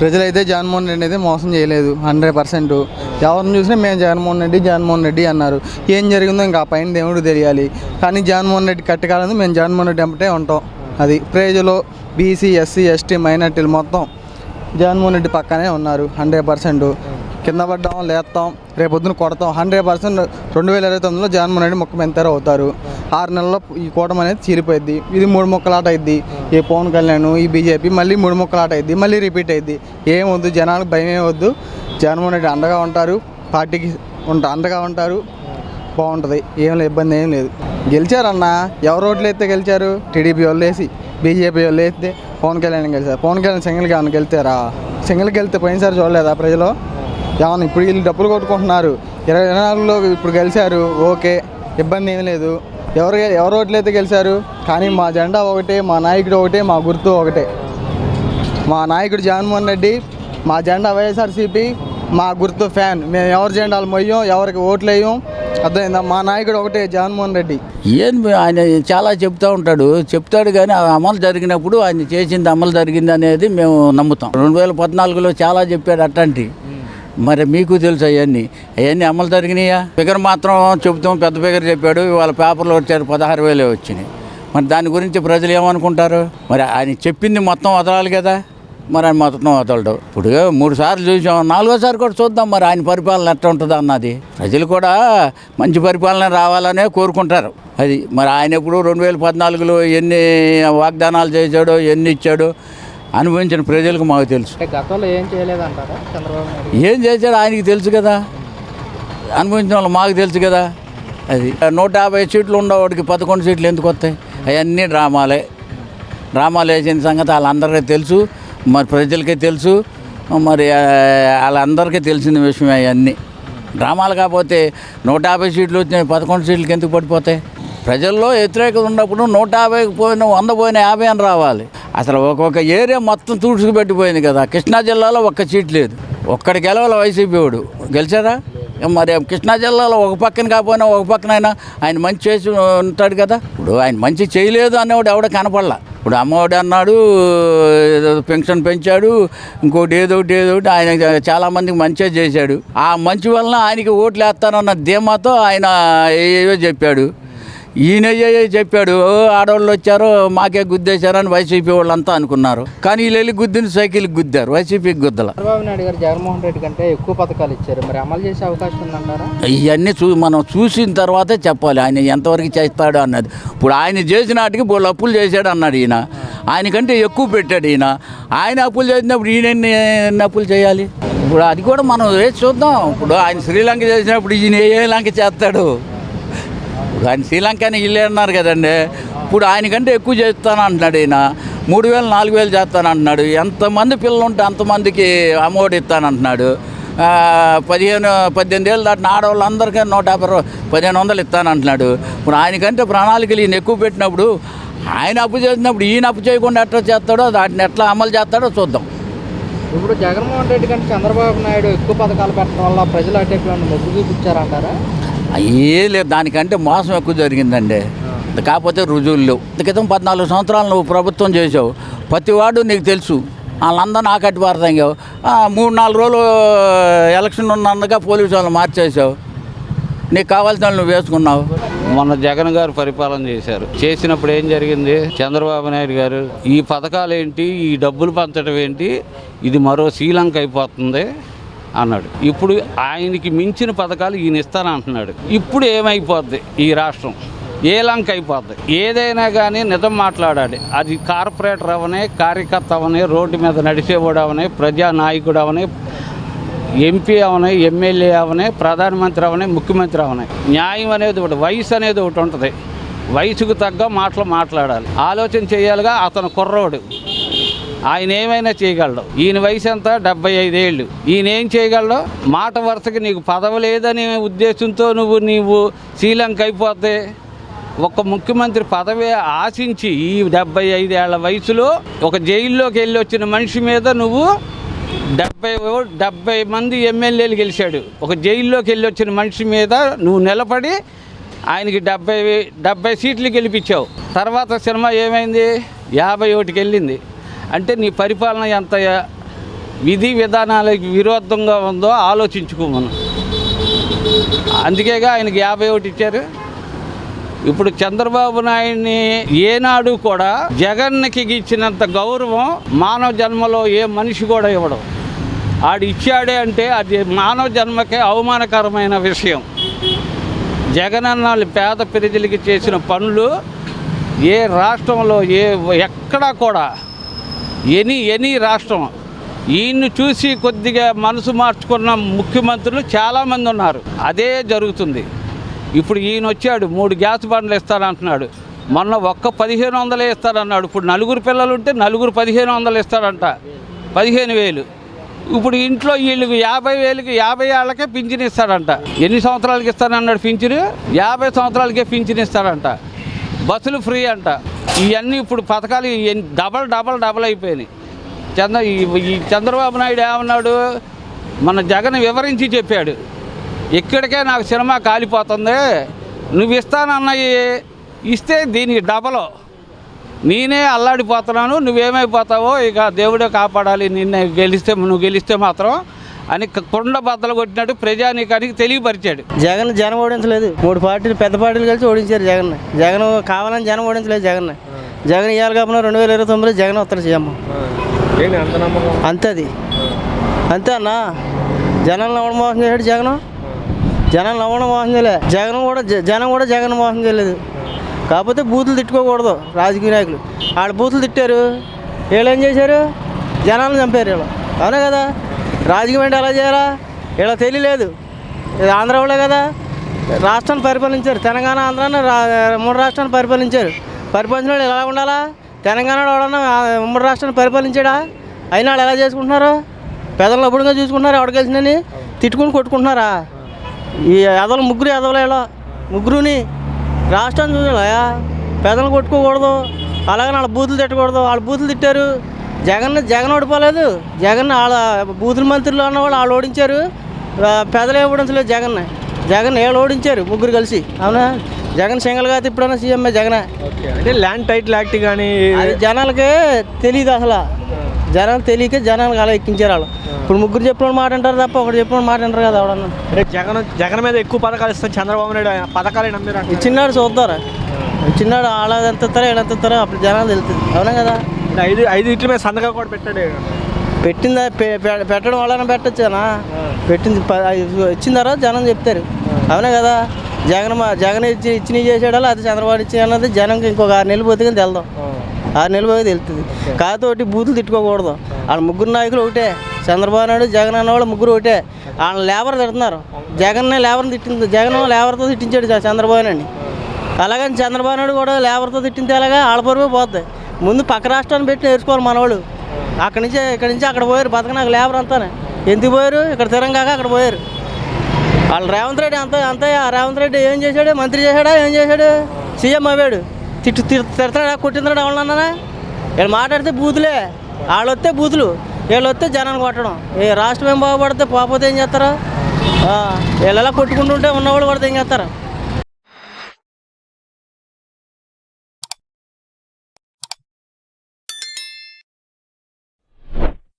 ప్రజలైతే జగన్మోహన్ రెడ్డి అయితే మోసం చేయలేదు హండ్రెడ్ పర్సెంట్ ఎవరిని చూసినా మేము జగన్మోహన్ రెడ్డి జగన్మోహన్ రెడ్డి అన్నారు. ఏం జరిగిందో ఇంకా ఆ పైన దేవుడు తెలియాలి. కానీ జగన్మోహన్ రెడ్డి కట్టకాలని మేము జగన్మోహన్ రెడ్డి ఎంపటే ఉంటాం. అది ప్రజలు బీసీ ఎస్సీ ఎస్టీ మైనార్టీలు మొత్తం జగన్మోహన్ రెడ్డి పక్కనే ఉన్నారు హండ్రెడ్ పర్సెంట్ కింద పడ్డాం లేస్తాం రేపొద్దున కొడతాం. హండ్రెడ్ పర్సెంట్ రెండు వేల ఇరవై తొమ్మిదిలో జగన్మోహన్ రెడ్డి ముక్క మెంతారు అవుతారు ఆరు నెలల్లో ఈ కూటమి అనేది చీరిపోయింది ఇది మూడు ముక్కలాట అయింది ఈ పవన్ కళ్యాణ్ ఈ బీజేపీ మళ్ళీ మూడు ముక్కలాట అయింది మళ్ళీ రిపీట్ అయింది ఏం వద్దు జనాలకు భయం ఏం వద్దు. జగన్మోహన్ రెడ్డి అండగా ఉంటారు పార్టీకి ఉంటా అండగా ఉంటారు. బాగుంటుంది. ఏం లేదు ఇబ్బంది ఏం లేదు. గెలిచారన్న ఎవరు ఓట్లు అయితే గెలిచారు? టీడీపీ వాళ్ళు వేసి బీజేపీ వాళ్ళు వేస్తే పవన్ కళ్యాణ్ గెలిచారు. పవన్ కళ్యాణ్ సింగిల్గా గెలిచారా? సింగిల్కి వెళ్తే పోయినసారి చూడలేదా ప్రజలు? ఏమన్నా ఇప్పుడు వీళ్ళు డబ్బులు కొట్టుకుంటున్నారు. ఇరవై నాలుగులో ఇప్పుడు గెలిచారు ఓకే ఇబ్బంది ఏం లేదు. ఎవరు ఎవరు ఓట్లయితే గెలిచారు? కానీ మా జెండా ఒకటే మా నాయకుడు ఒకటే మా గుర్తు ఒకటే. మా నాయకుడు జగన్మోహన్ రెడ్డి మా జెండా వైఎస్ఆర్సీపీ మా గుర్తు ఫ్యాన్. మేము ఎవరి జెండాలు మొయ్యం ఎవరికి ఓట్లు వేయం? అర్థమైందా? మా నాయకుడు ఒకటే జగన్మోహన్ రెడ్డి. ఏం ఆయన చాలా చెప్తూ ఉంటాడు. చెప్తాడు కానీ ఆ అమలు జరిగినప్పుడు ఆయన చేసింది అమలు జరిగింది అనేది మేము నమ్ముతాం. రెండు వేల పద్నాలుగులో చాలా చెప్పాడు అట్లాంటి. మరి మీకు తెలుసు అవన్నీ. అవన్నీ అమలు జరిగినాయా? ఫిగర్ మాత్రం చెబుతాం పెద్ద ఫిగర్ చెప్పాడు. ఇవాళ పేపర్లో వచ్చారు పదహారు వేలే వచ్చినాయి. మరి దాని గురించి ప్రజలు ఏమనుకుంటారు? మరి ఆయన చెప్పింది మొత్తం వదలాలి కదా? మరి ఆయన మొత్తం వదలడు. ఇప్పుడు మూడు సార్లు చూసాం నాలుగోసారి కూడా చూద్దాం మరి ఆయన పరిపాలన ఎట్లా ఉంటుంది అన్నది. ప్రజలు కూడా మంచి పరిపాలన రావాలనే కోరుకుంటారు. అది మరి ఆయన ఎప్పుడు రెండు వేల పద్నాలుగులో ఎన్ని వాగ్దానాలు చేశాడో ఎన్ని ఇచ్చాడో అనుభవించిన ప్రజలకు మాకు తెలుసు. గతంలో ఏం చేయలేదంటారా చంద్రబాబు ఏం చేశాడో ఆయనకి తెలుసు కదా. అనుభవించిన వాళ్ళు మాకు తెలుసు కదా. అది నూట యాభై సీట్లు ఉండేవాడికి పదకొండు సీట్లు ఎందుకు వస్తాయి? అవన్నీ డ్రామాలే. డ్రామాలు వేసిన సంగతి వాళ్ళందరికీ తెలుసు. మరి ప్రజలకే తెలుసు. మరి వాళ్ళందరికీ తెలిసిన విషయం అవన్నీ. డ్రామాలు కాకపోతే నూట యాభై సీట్లు వచ్చినాయి పదకొండు సీట్లకి ఎందుకు పడిపోతాయి? ప్రజల్లో వ్యతిరేకత ఉన్నప్పుడు నూట యాభైకి పోయిన వంద పోయిన యాభై అని రావాలి. అసలు ఒక్కొక్క ఏరియా మొత్తం తుడుచుకుపెట్టిపోయింది కదా. కృష్ణా జిల్లాలో ఒక్క సీట్ లేదు. ఒక్కడి గెలవాలి వైసీపీ వాడు. గెలిచారా? మరి కృష్ణా జిల్లాలో ఒక పక్కన కాకపోయినా ఒక పక్కనైనా ఆయన మంచి చేసి ఉంటాడు కదా. ఇప్పుడు ఆయన మంచి చేయలేదు అనేవాడు ఎవడ కనపడలా. ఇప్పుడు అమ్మఒడి అన్నాడు ఏదో పెన్షన్ పెంచాడు ఇంకోటి ఏదో ఒకటి ఏదో ఒకటి ఆయన చాలామందికి మంచిగా చేశాడు. ఆ మంచి వలన ఆయనకి ఓట్లు వేస్తానన్న ధీమాతో ఆయన ఏవో చెప్పాడు. ఈయన ఏ చెప్పాడు "ఓ, ఆడవాళ్ళు వచ్చారు మాకే గుద్దేశారని వైసీపీ వాళ్ళంతా అనుకున్నారు. కానీ వీళ్ళు వెళ్ళి గుద్దిన సైకిల్కి గుద్దారు వైసీపీకి గుద్దల. చంద్రబాబు నాయుడు గారు జగన్మోహన్ రెడ్డి కంటే ఎక్కువ పథకాలు ఇచ్చారు. మరి అమలు చేసే అవకాశం ఉందంటారా? ఇవన్నీ చూ మనం చూసిన తర్వాతే చెప్పాలి. ఆయన ఎంతవరకు చేస్తాడు అన్నది. ఇప్పుడు ఆయన చేసిన వాటికి బోళ్ళు అప్పులు చేశాడు అన్నాడు ఈయన. ఆయనకంటే ఎక్కువ పెట్టాడు ఈయన. ఆయన అప్పులు చేసినప్పుడు ఈయన ఎన్ని ఎన్ని అప్పులు చేయాలి? ఇప్పుడు అది కూడా మనం వేసి చూద్దాం. ఇప్పుడు ఆయన శ్రీలంక చేసినప్పుడు ఈయన ఏ లంక చేస్తాడు? కానీ శ్రీలంకని ఇల్లే అన్నారు కదండి. ఇప్పుడు ఆయనకంటే ఎక్కువ చేస్తాను అంటున్నాడు ఈయన. మూడు వేలు నాలుగు వేలు చేస్తాను అంటున్నాడు ఎంతమంది పిల్లలు ఉంటే అంతమందికి అమౌంట్ ఇస్తాను అంటున్నాడు పదిహేను పద్దెనిమిది ఏళ్ళు దాటిన ఆడవాళ్ళందరికీ నూట యాభై పదిహేను వందలు ఇస్తాను అంటున్నాడు ఇప్పుడు ఆయనకంటే ప్రణాళికలు ఈయన ఎక్కువ పెట్టినప్పుడు ఆయన అప్పు చేసినప్పుడు ఈయన అప్పు చేయకుండా ఎట్లా చేస్తాడో వాటిని ఎట్లా అమలు చేస్తాడో చూద్దాం. ఇప్పుడు జగన్మోహన్ రెడ్డి కంటే చంద్రబాబు నాయుడు ఎక్కువ పథకాలు పెట్టడం వల్ల ప్రజలు అటు మొగ్గు చూపించారంటారా? ఏ లేదు దానికంటే మోసం ఎక్కువ జరిగిందండి. కాకపోతే రుజువులు లేవు. ఇంత క్రితం పద్నాలుగు సంవత్సరాలు నువ్వు ప్రభుత్వం చేసావు ప్రతి వాడు నీకు తెలుసు. వాళ్ళందరూ నాకు అట్టి పారతాంగావు మూడు నాలుగు రోజులు ఎలక్షన్ ఉన్నందుగా పోలీసు వాళ్ళు మార్చేసావు నీకు కావాల్సిన వాళ్ళు నువ్వు వేసుకున్నావు. మొన్న జగన్ గారు పరిపాలన చేశారు. చేసినప్పుడు ఏం జరిగింది? చంద్రబాబు నాయుడు గారు ఈ పథకాలు ఏంటి? ఈ డబ్బులు పంచడం ఏంటి? ఇది మరో శ్రీలంక అయిపోతుంది. అన్నాడు. ఇప్పుడు ఆయనకి మించిన పథకాలు ఈయన ఇస్తానంటున్నాడు. ఇప్పుడు ఏమైపోద్ది ఈ రాష్ట్రం? ఏ లంక అయిపోద్ది? ఏదైనా కానీ నిజం మాట్లాడాలి. అది కార్పొరేటర్ అవనే కార్యకర్త అవనే రోడ్డు మీద నడిచేవాడు అవనే ప్రజా నాయకుడు అవనే ఎంపీ అవనే ఎమ్మెల్యే అవనే ప్రధానమంత్రి అవనే ముఖ్యమంత్రి అవనే. న్యాయం అనేది ఒకటి వయసు అనేది ఒకటి ఉంటుంది. వయసుకు తగ్గ మాటలు మాట్లాడాలి. ఆలోచన చేయాలిగా అతను కుర్రోడు. ఆయన ఏమైనా చేయగలడు. ఈయన వయసు ఎంత? డెబ్బై ఐదేళ్ళు. ఈయన ఏం చేయగలడు? మాట వరుసకి నీకు పదవి లేదనే ఉద్దేశంతో నువ్వు నీవు శ్రీలంక అయిపోతే ఒక ముఖ్యమంత్రి పదవి ఆశించి ఈ డెబ్బై ఐదేళ్ళ వయసులో ఒక జైల్లోకి వెళ్ళి వచ్చిన మనిషి మీద నువ్వు డెబ్బై ఓ- డెబ్బై మంది ఎమ్మెల్యేలు గెలిచాడు. ఒక జైల్లోకి వెళ్ళి వచ్చిన మనిషి మీద నువ్వు నిలబడి ఆయనకి డెబ్బై డెబ్బై సీట్లు గెలిపించావు. తర్వాత సినిమా ఏమైంది? యాభై ఒకటికి వెళ్ళింది. అంటే నీ పరిపాలన ఎంత విధి విధానాలకు విరోధంగా ఉందో ఆలోచించుకోమను అందుకేగా ఆయనకి యాభై ఒకటి ఇచ్చారు. ఇప్పుడు చంద్రబాబు నాయుడిని ఏనాడు కూడా జగన్కి ఇచ్చినంత గౌరవం మానవ జన్మలో ఏ మనిషి కూడా ఇవ్వడం. ఆడు ఇచ్చాడే అంటే అది మానవ జన్మకే అవమానకరమైన విషయం. జగన్ అన్న పేద ప్రజలకి చేసిన పనులు ఏ రాష్ట్రంలో ఏ ఎక్కడా కూడా ఎనీ ఎనీ రాష్ట్రం. ఈయన్ని చూసి కొద్దిగా మనసు మార్చుకున్న ముఖ్యమంత్రులు చాలామంది ఉన్నారు. అదే జరుగుతుంది. ఇప్పుడు ఈయన వచ్చాడు మూడు గ్యాస్ బండ్లు ఇస్తానంటున్నాడు. మొన్న ఒక్క పదిహేను వందలే ఇస్తాడన్నాడు ఇప్పుడు నలుగురు పిల్లలు ఉంటే నలుగురు పదిహేను వందలు ఇస్తాడంట. పదిహేను వేలు. ఇప్పుడు ఇంట్లో వీళ్ళకి యాభై వేలకి యాభై ఏళ్ళకే పింఛన్ ఇస్తాడంట. ఎన్ని సంవత్సరాలకి ఇస్తానన్నాడు పింఛను? యాభై సంవత్సరాలకే పింఛన్ ఇస్తాడంట. బస్సులు ఫ్రీ అంట. ఇవన్నీ ఇప్పుడు పథకాలు డబల్ డబల్ డబల్ అయిపోయినాయి. చంద్ర ఈ- చంద్రబాబు నాయుడు ఏమన్నాడు? మన జగన్ వివరించి చెప్పాడు. ఇక్కడికే నాకు సినిమా కాలిపోతుంది. నువ్వు ఇస్తానన్నవి ఇస్తే దీనికి డబలు. నేనే అల్లాడిపోతున్నాను. నువ్వేమైపోతావో ఇక దేవుడే కాపాడాలి. నిన్నే గెలిస్తే నువ్వు గెలిస్తే మాత్రం అని కొండ బద్దలు కొట్టినట్టు ప్రజానీకానికి తెలియపరిచాడు. జగన్ జనం ఓడించలేదు. మూడు పార్టీలు పెద్ద పార్టీలు కలిసి ఓడించారు జగన్ జగన్ కావాలని జనం ఓడించలేదు జగన్ జగన్ ఇవ్వాలి కాబట్టి రెండు వేల ఇరవై తొమ్మిదిలో జగన్ వస్తారు సీఎం. ఏంటి అంత అన్న. జనం ఎవడు మోసం చేశాడు జగన్. జనం ఎవడు మోసం చేయలే. జగన్ కూడా జనం కూడా జగన్ మోసం చేయలేదు. కాకపోతే బూతులు తిట్టుకోకూడదు రాజకీయ నాయకులు. ఆడ బూతులు తిట్టారు. వీళ్ళు ఏం చేశారు? జనాలను చంపారు వీళ్ళు. అవునా కదా? రాజకీయం అంటే ఎలా చేయాలా? ఇలా తెలియలేదు. ఇది ఆంధ్ర వాళ్ళే కదా. రాష్ట్రాన్ని పరిపాలించారు. తెలంగాణ ఆంధ్రాన్ని రా మూడు రాష్ట్రాన్ని పరిపాలించారు. పరిపాలించిన వాళ్ళు ఎలా ఉండాలా? తెలంగాణలో ఎవడన్నా మూడు ఉమ్మడి రాష్ట్రాన్ని పరిపాలించాడా? అయినా వాళ్ళు ఎలా చేసుకుంటున్నారు? పెదలు అప్పుడుగా చూసుకుంటున్నారు. ఎవరికి తెలిసిందని తిట్టుకుని కొట్టుకుంటున్నారా? ఈ ఎదలు ముగ్గురు ఎదవలు ముగ్గురుని రాష్ట్రాన్ని చూడాలయా పెదలు కొట్టుకోకూడదు. అలాగే వాళ్ళ బూతులు తిట్టకూడదు. వాళ్ళ బూతులు తిట్టారు. జగన్ జగన్ ఓడిపోలేదు. జగన్ వాళ్ళ బూతుల మంత్రులు అన్నవాళ్ళు వాళ్ళు ఓడించారు. ఆ, పెదలు ఓడించలేదు జగన్. జగన్ ఏళ్ళు ఓడించారు ముగ్గురు కలిసి. అవునా? జగన్ సింగల్గా ఇప్పుడన్నా సీఎంఏ జగనే. అంటే ల్యాండ్ టైటిల్ యాక్ట్ కానీ జనాలకి తెలియదు అసలు. జనాలు తెలియక జనాలకు అలా ఎక్కించారు వాళ్ళు ఇప్పుడు ముగ్గురు చెప్పిన మాట అంటారు తప్ప ఒకటి చెప్పిన మాట అంటారు కదా ఎవడన్నా. అంటే జగన్ జగన్ మీద ఎక్కువ పథకాలు ఇస్తాం చంద్రబాబు నాయుడు పథకాలు నమ్మిరు చిన్నాడు చూద్దారా ఈ చిన్నాడు ఆడ ఎంత ఇస్తారో ఎంత ఇస్తారో అప్పుడు జనాలు తెలుస్తుంది. అవునా కదా? ఐదు ఐదు ఇట్ల మీద సంతకం కూడా పెట్టాడు పెట్టిందా? పెట్టడం వలన పెట్టచ్చానా పెట్టింది ఇచ్చిన తర్వాత జనం చెప్తారు. అవునా కదా? జగన్ మా జగన్ ఇచ్చి ఇచ్చినవి చేసాడా అది చంద్రబాబు ఇచ్చి అన్నది జనంకి ఇంకొక ఆరు నెలలు పోతే కానీ తెల్దాం. ఆరు నెలలు పోతే తెలుస్తుంది కాకపోతే బూతులు తిట్టుకోకూడదు. వాళ్ళ ముగ్గురు నాయకులు ఒకటే. చంద్రబాబు నాయుడు జగన్ అన్నవాళ్ళు ముగ్గురు ఒకటే. వాళ్ళని లేబర్ తిడుతున్నారు. జగన్నే లేబర్ని తిట్టింది. జగన్ లేబర్తో తిట్టించాడు చంద్రబాబు నాయుడిని. అలాగని చంద్రబాబు నాయుడు కూడా లేబర్తో తిట్టింది అలాగా వాళ్ళ పరువు పోద్ది. ముందు పక్క రాష్ట్రాన్ని పెట్టి నేర్చుకోవాలి మనవాళ్ళు. అక్కడి నుంచి ఇక్కడి నుంచి అక్కడ పోయారు బతకనాక లేబర్ అంతానే. ఎందుకు పోయారు? ఇక్కడ తిరంగాక అక్కడ పోయారు. వాళ్ళు రేవంత్ రెడ్డి అంత అంత రేవంత్ రెడ్డి ఏం చేశాడు? మంత్రి చేశాడా? ఏం చేశాడు? సీఎం అవ్వాడు. తిట్టు తిరు- తిడతాడా? కొట్టిందాడు ఎవరన్నా వీళ్ళు మాట్లాడితే బూతులే. వాళ్ళు వస్తే బూతులు. వీళ్ళు వస్తే జనాన్ని కొట్టడం. ఏ రాష్ట్రం ఏం బాగుపడితే పోకపోతే ఏం చేస్తారు? వీళ్ళలా వీళ్ళు ఎలా కొట్టుకుంటుంటే ఉన్నవాళ్ళు కూడా ఏం చేస్తారు?